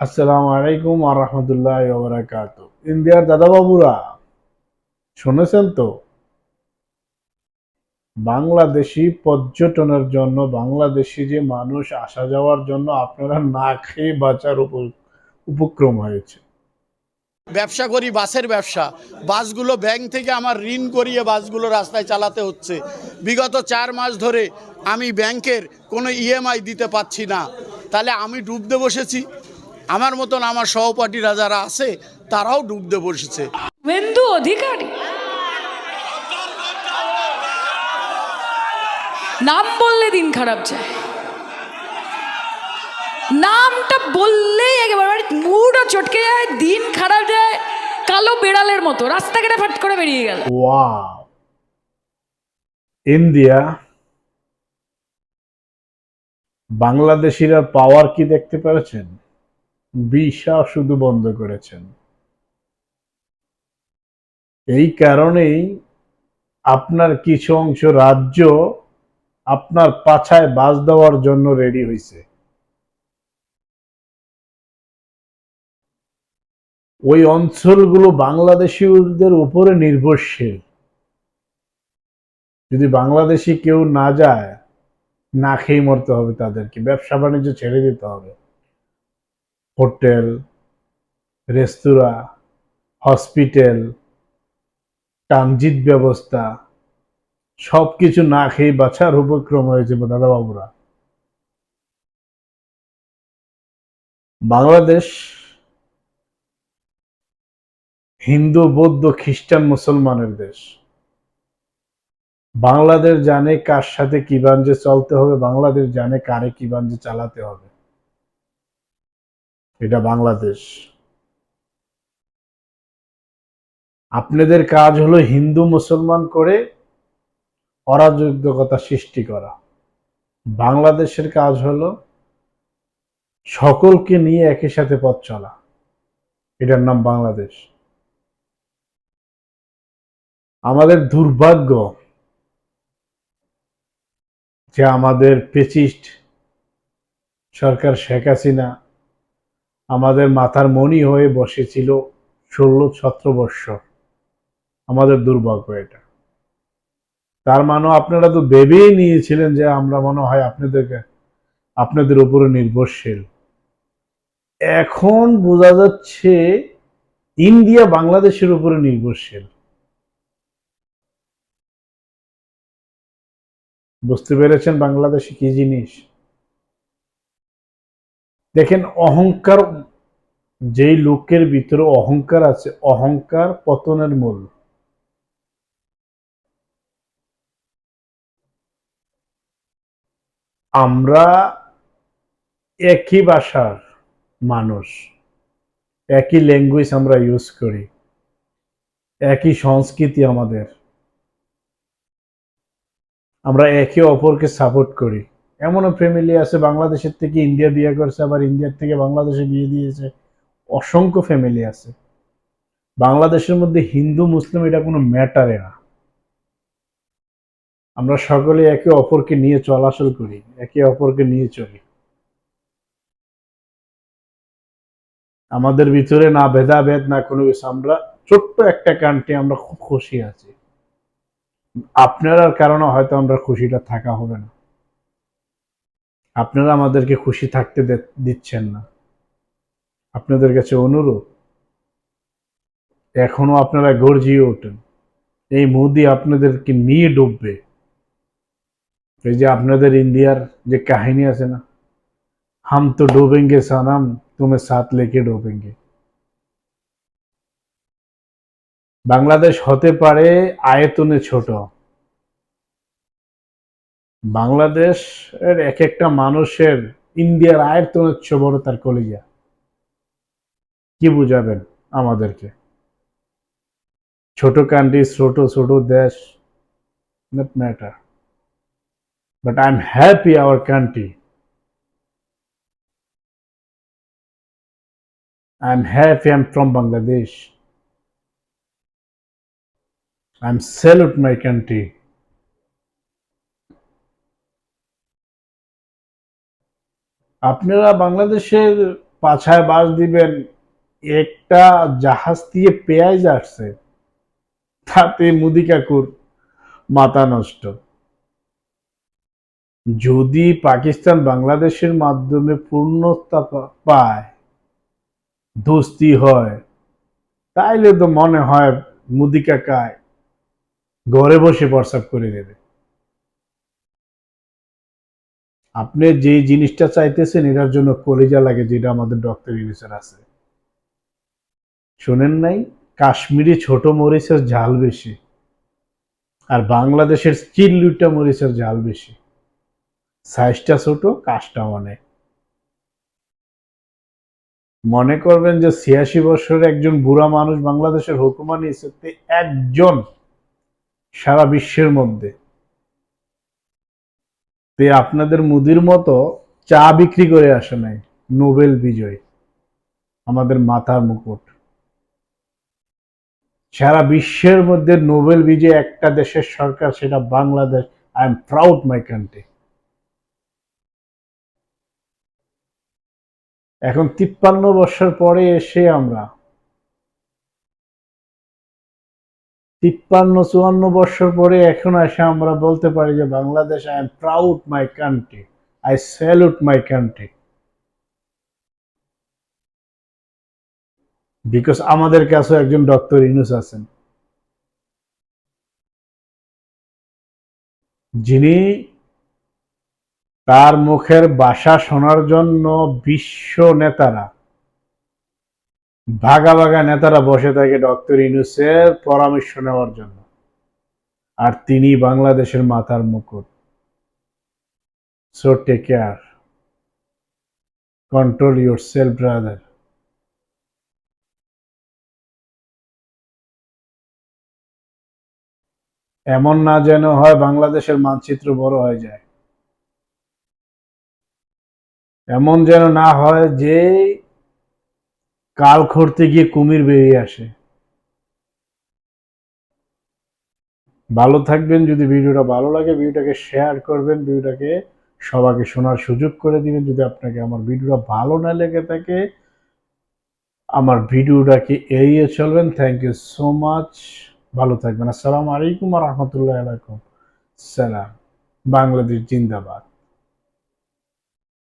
আসসালামু আলাইকুম আর রহমতুল্লাহ ওবরাকাত ইন্ডিয়ার দাদাবাবুরা, শুনেছেন তো? বাংলাদেশি পর্যটনের জন্য, বাংলাদেশি যে মানুষ আসা যাওয়ার জন্য আপনারা না খেয়ে বাঁচার উপ- উপক্রম হয়েছে। ব্যবসা করি, বাসের ব্যবসা। বাসগুলো ব্যাংক থেকে আমার ঋণ করিয়ে বাসগুলো রাস্তায় চালাতে হচ্ছে। বিগত চার মাস ধরে আমি ব্যাংকের কোনো ইএমআই দিতে পারছি না। তাহলে আমি ডুবতে বসেছি। আমার মতন আমার সহপাঠীরা যারা আছে তারাও ডুবতে বসেছে। অধিকারী। নাম বললে দিন খারাপ যায়। নামটা বললেই একেবারে মুডও চটকে যায় দিন খারাপ যায় কালো বেড়ালের মতো। রাস্তা রাস্তাঘাটে ফাট করে বেরিয়ে গেল। ওয়াও। ইন্ডিয়া বাংলাদেশিরা পাওয়ার কি দেখতে পেরেছেন? ভিসা শুধু বন্ধ করেছেন। এই কারণেই আপনার কিছু অংশ রাজ্য আপনার পাছায় বাস দেওয়ার জন্য রেডি হয়েছে ওই অঞ্চলগুলো বাংলাদেশিদের উপরে নির্ভরশীল। যদি বাংলাদেশি কেউ না যায়, না খেয়ে মরতে হবে তাদেরকে। ব্যবসা বাণিজ্য ছেড়ে দিতে হবে। হোটেল, রেস্তোরাঁ, হসপিটাল ট্রানজিট ব্যবস্থা সব কিছু না খেয়ে বাঁচার উপক্রম হয়েছে দাদাবাবুরা। বাংলাদেশ হিন্দু, বৌদ্ধ, খ্রিস্টান, মুসলমানের দেশ। বাংলাদেশ জানে কার সাথে কি বাঞ্জে চলতে হবে, বাংলাদেশ জানে কারে কি বাঞ্জে চালাতে হবে। এটা বাংলাদেশ। আপনাদের কাজ হলো হিন্দু মুসলমান করে অরাজকতা সৃষ্টি করা। বাংলাদেশের কাজ হলো সকলকে নিয়ে একই সাথে পথ চলা। এটার নাম বাংলাদেশ। আমাদের দুর্ভাগ্য যে আমাদের পেচিস্ট সরকার শেখ হাসিনা আমাদের মাথার মণি হয়ে বসেছিল ষোলো সতেরো বৎসর। আমাদের দুর্ভাগ্য এটা। তার মানে আপনারা তো ভেবেই নিয়েছিলেন যে আমরা মনে হয় আপনাদেরকে, আপনাদের উপরে নির্ভরশীল। এখন বোঝা যাচ্ছে ইন্ডিয়া বাংলাদেশের উপরে নির্ভরশীল। বুঝতে পেরেছেন বাংলাদেশে কি জিনিস? দেখেন, অহংকার যেই লোকের ভিতরে অহংকার আছে, অহংকার পতনের মূল। আমরা একই ভাষার মানুষ, একই ল্যাঙ্গুয়েজ আমরা ইউজ করি, একই সংস্কৃতি আমাদের, আমরা একে অপরকে সাপোর্ট করি। এমনও ফ্যামিলি আছে বাংলাদেশের থেকে ইন্ডিয়া বিয়ে করছে, আবার ইন্ডিয়ার থেকে বাংলাদেশে বিয়ে দিয়েছে। অসংখ্য ফ্যামিলি আছে। বাংলাদেশের মধ্যে হিন্দু, মুসলিম এটা কোনো ম্যাটারে না। আমরা সকলে একে অপরকে নিয়ে চলাচল করি, একে অপরকে নিয়ে চলি। আমাদের ভিতরে না ভেদাভেদ, না কোনো কিছু। আমরা ছোট্ট একটা কান্ট্রি আমরা খুব খুশি আছি। আপনার কারণে হয়তো আমরা খুশিটা থাকা হবে না। আপনারা আমাদেরকে খুশি থাকতে দিচ্ছেন না। আপনাদের কাছে অনুরোধ, এখনও আপনারা গর্জিয়ে ওঠেন। এই মোদি আপনাদেরকে নিয়ে ডুববে। এই যে আপনাদের ইন্ডিয়ার যে কাহিনী আছে না, হাম তো ডুবেঙ্গে সানাম, তুমি সাথ লেকে ডুবেঙ্গে। বাংলাদেশ হতে পারে আয়তনে ছোট বাংলাদেশ এর এক একটা মানুষের ইন্ডিয়ার আয়ত্ত হচ্ছে বড় তার কলিজা। কি বুঝাবেন আমাদেরকে? ছোট কান্ট্রি ছোট ছোট দেশ not matter but I am happy our country I am happy I am from Bangladesh I am salute my country আপনারা বাংলাদেশের পাছায় বাস দিবেন, একটা জাহাজ দিয়ে পেঁয়াজ আসছে, তাতে মুদি কাকুর মাথা নষ্ট। যদি পাকিস্তান বাংলাদেশের মাধ্যমে পূর্ণতা পায়, দোস্তি হয়, তাইলে তো মনে হয় মুদি কাকায় ঘরে বসে প্রস্রাব করে দেবে। আপনি যে জিনিসটা চাইতেছেন, এটার জন্য কলিজা লাগে যেটা আমাদের ডক্টর ইউনিসের আছে। শোনেন নাই, কাশ্মীরি ছোট মরিচের ঝাল বেশি আর বাংলাদেশের চিল্লুটা মরিচের ঝাল বেশি। সাইজটা ছোট, কাজটা অনেক। মনে করবেন যে ছিয়াশি বছরের একজন বুড়া মানুষ বাংলাদেশের হুকুমা নিয়েছে একজন সারা বিশ্বের মধ্যে তে আপনাদের মুদির মতো চা বিক্রি করে আসে নাই, নোবেল বিজয়। আমাদের মাথার মুকুট। সারা বিশ্বের মধ্যে নোবেল বিজয় একটা দেশের সরকার, সেটা Bangladesh. I am proud my country এখন তিপ্পান্ন বছর পরে এসে আমরা তিপ্পান্ন, চুয়ান্ন বছর পরে এখন এসে আমরা বলতে পারি যে Bangladesh I am proud my country I salute my country because আমাদের কাছেও একজন ডক্টর ইনুস আছেন। যিনি তার মুখের বাসা শোনার জন্য বিশ্ব নেতারা ভাগা ভাগা নেতারা বসে থাকে ডক্টর ইনুসের পরামর্শ নেওয়ার জন্য। আর তিনি বাংলাদেশের মাথার মুকুট। So take care control yourself brother এমন না যেন হয় বাংলাদেশের মানচিত্র বড় হয়ে যায়। এমন যেন না হয় যে কাল করতে গিয়ে কুমির বেরিয়ে আসে। ভালো থাকবেন, যদি ভিডিওটা ভালো লাগে, ভিডিওটাকে শেয়ার করবেন, ভিডিওটাকে সবাইকে শোনার সুযোগ করে দিবেন। যদি আপনাকে আমার ভিডিওটা ভালো না লেগে থাকে, আমার ভিডিওটাকে এড়িয়ে চলবেন। থ্যাংক ইউ সো মাচ ভালো থাকবেন। আসসালামু আলাইকুম রহমতুল্লাহ আলাইকুম। সালাম। বাংলাদেশ জিন্দাবাদ।